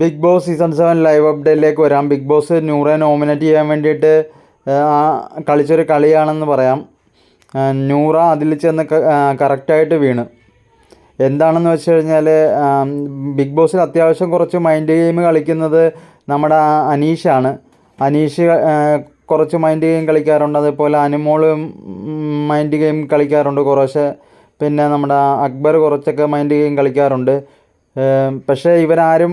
Big Boss season seven live അപ്ഡേറ്റിലേക്ക് വരാം. Big boss നൂറെ nominate ചെയ്യാൻ വേണ്ടിയിട്ട് കളിച്ചൊരു കളിയാണെന്ന് പറയാം. നൂറ അതിൽ ചെന്ന് കറക്റ്റായിട്ട് വീണ്. എന്താണെന്ന് വെച്ച് കഴിഞ്ഞാൽ ബിഗ് ബോസിൽ അത്യാവശ്യം കുറച്ച് മൈൻഡ് ഗെയിം കളിക്കുന്നത് നമ്മുടെ അനീഷാണ്. അനീഷ് കുറച്ച് മൈൻഡ് ഗെയിം കളിക്കാറുണ്ട്. അതേപോലെ അനുമോളും മൈൻഡ് ഗെയിം കളിക്കാറുണ്ട് കുറേശ്ശെ പിന്നെ നമ്മുടെ അക്ബർ കുറച്ചൊക്കെ മൈൻഡ് ഗെയിം കളിക്കാറുണ്ട്. പക്ഷേ ഇവരാരും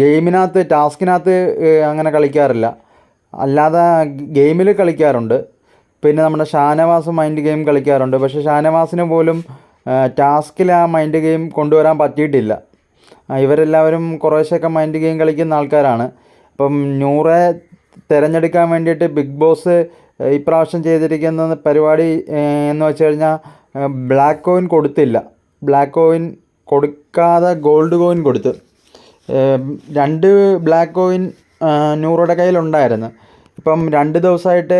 ഗെയിമിനകത്ത് ടാസ്കിനകത്ത് അങ്ങനെ കളിക്കാറില്ല. അല്ലാതെ ഗെയിമിൽ കളിക്കാറുണ്ട്. പിന്നെ നമ്മുടെ ഷാനവാസ് മൈൻഡ് ഗെയിം കളിക്കാറുണ്ട്. പക്ഷെ ഷാനവാസിന് പോലും ടാസ്കിൽ ആ മൈൻഡ് ഗെയിം കൊണ്ടുവരാൻ പറ്റിയിട്ടില്ല. ഇവരെല്ലാവരും കുറേശ്ശെയൊക്കെ മൈൻഡ് ഗെയിം കളിക്കുന്ന ആൾക്കാരാണ്. അപ്പം നൂറെ തിരഞ്ഞെടുക്കാൻ വേണ്ടിയിട്ട് ബിഗ് ബോസ് ഇപ്രാവശ്യം ചെയ്തിരിക്കുന്ന പരിപാടി എന്ന് വെച്ച് കഴിഞ്ഞാൽ ബ്ലാക്ക് കോയിൻ കൊടുത്തില്ല. ബ്ലാക്ക് കോയിൻ കൊടുക്കാതെ ഗോൾഡ് കോയിൻ കൊടുത്തു. രണ്ട് ബ്ലാക്ക് കോയിൻ നൂറുടെ കയ്യിലുണ്ടായിരുന്നു. ഇപ്പം രണ്ട് ദിവസമായിട്ട്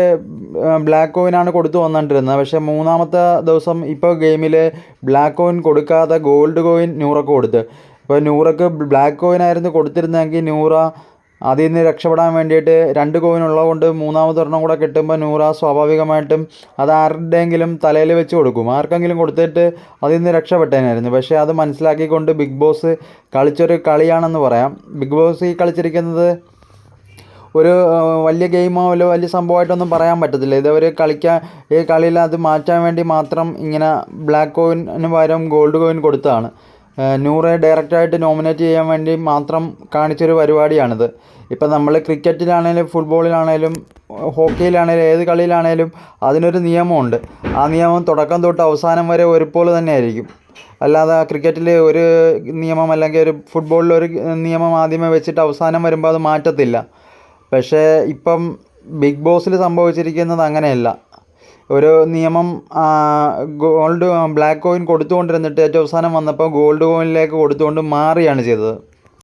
ബ്ലാക്ക് കോയിനാണ് കൊടുത്തു വന്നുകൊണ്ടിരുന്നത് പക്ഷേ മൂന്നാമത്തെ ദിവസം ഇപ്പോൾ ഗെയിമിൽ ബ്ലാക്ക് കോയിൻ കൊടുക്കാതെ ഗോൾഡ് കോയിൻ നൂറക്ക് കൊടുത്ത്. ഇപ്പോൾ നൂറക്ക് ബ്ലാക്ക് കോയിനായിരുന്നു കൊടുത്തിരുന്നതെങ്കിൽ നൂറ അതിൽ നിന്ന് രക്ഷപ്പെടാൻ വേണ്ടിയിട്ട് രണ്ട് കോയിൻ ഉള്ളതുകൊണ്ട് മൂന്നാമതൊരെണ്ണം കൂടെ കിട്ടുമ്പോൾ നൂറ സ്വാഭാവികമായിട്ടും അത് ആരുടെയെങ്കിലും തലയിൽ വെച്ച് കൊടുക്കും. ആർക്കെങ്കിലും കൊടുത്തിട്ട് അതിൽ നിന്ന് രക്ഷപ്പെട്ടേനായിരുന്നു. പക്ഷേ അത് മനസ്സിലാക്കിക്കൊണ്ട് ബിഗ് ബോസ് കളിച്ചൊരു കളിയാണെന്ന് പറയാം. ബിഗ് ബോസ് ഈ കളിച്ചിരിക്കുന്നത് ഒരു വലിയ ഗെയിമോ അല്ല വലിയ സംഭവമായിട്ടൊന്നും പറയാൻ പറ്റത്തില്ല. ഇതവർ കളിക്കാൻ ഈ കളിയിൽ അത് മാറ്റാൻ വേണ്ടി മാത്രം ഇങ്ങനെ ബ്ലാക്ക് കോയിന് പകരം ഗോൾഡ് കോയിൻ കൊടുത്തതാണ്. നൂറെ ഡയറക്റ്റായിട്ട് നോമിനേറ്റ് ചെയ്യാൻ വേണ്ടി മാത്രം കാണിച്ചൊരു പരിപാടിയാണിത്. ഇപ്പം നമ്മൾ ക്രിക്കറ്റിലാണേലും ഫുട്ബോളിലാണേലും ഹോക്കിയിലാണേലും ഏത് കളിയിലാണേലും അതിനൊരു നിയമമുണ്ട്. ആ നിയമം തുടക്കം തൊട്ട് അവസാനം വരെ ഒരുപോലെ തന്നെ ആയിരിക്കും അല്ലാതെ ക്രിക്കറ്റിൽ ഒരു നിയമം അല്ലെങ്കിൽ ഒരു ഫുട്ബോളിൽ ഒരു നിയമം ആദ്യമേ വെച്ചിട്ട് അവസാനം വരുമ്പോൾ അത് മാറ്റത്തില്ല. പക്ഷേ ഇപ്പം ബിഗ് ബോസിൽ സംഭവിച്ചിരിക്കുന്നത് അങ്ങനെയല്ല. ഒരു നിയമം ഗോൾഡ് ബ്ലാക്ക് കോയിൻ കൊടുത്തുകൊണ്ടിരുന്നിട്ട് ഏറ്റവും അവസാനം വന്നപ്പോൾ ഗോൾഡ് കോയിനിലേക്ക് കൊടുത്തുകൊണ്ട് മാറിയാണ് ചെയ്തത്.